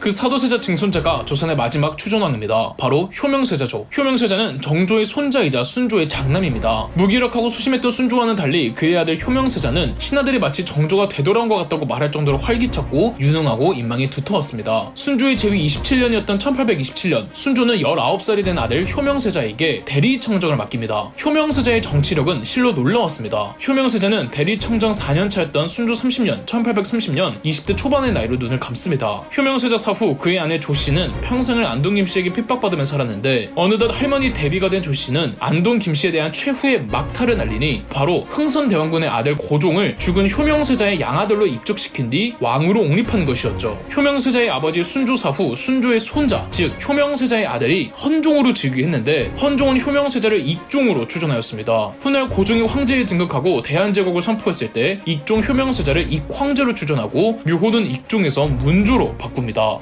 그 사도세자 증손자가 조선의 마지막 추존왕입니다. 바로 효명세자죠. 효명세자는 정조의 손자이자 순조의 장남입니다. 무기력하고 소심했던 순조와는 달리 그의 아들 효명세자는 신하들이 마치 정조가 되돌아온 것 같다고 말할 정도로 활기찼고 유능하고 인망이 두터웠습니다. 순조의 재위 27년이었던 1827년 순조는 19살이 된 아들 효명세자에게 대리청정을 맡깁니다. 효명세자의 정치력은 실로 놀라웠습니다. 효명세자는 대리청정 4년차였던 순조 30년 1830년 20대 초반의 나이로 눈을 감습니다. 효명세자 사후 그의 아내 조 씨는 평생을 안동 김 씨에게 핍박받으며 살았는데 어느덧 할머니 대비가 된 조 씨는 안동 김 씨에 대한 최후의 막타를 날리니 바로 흥선대왕군의 아들 고종을 죽은 효명세자의 양아들로 입적시킨 뒤 왕으로 옹립한 것이었죠. 효명세자의 아버지 순조 사 후 순조의 손자 즉 효명세자의 아들이 헌종으로 즉위했는데 헌종은 효명세자를 익종으로 추존하였습니다. 훗날 고종이 황제에 등극하고 대한제국을 선포했을 때 익종 효명세자를 익황제로 추존하고 묘호는 익종에서 문조로 바꿉니다.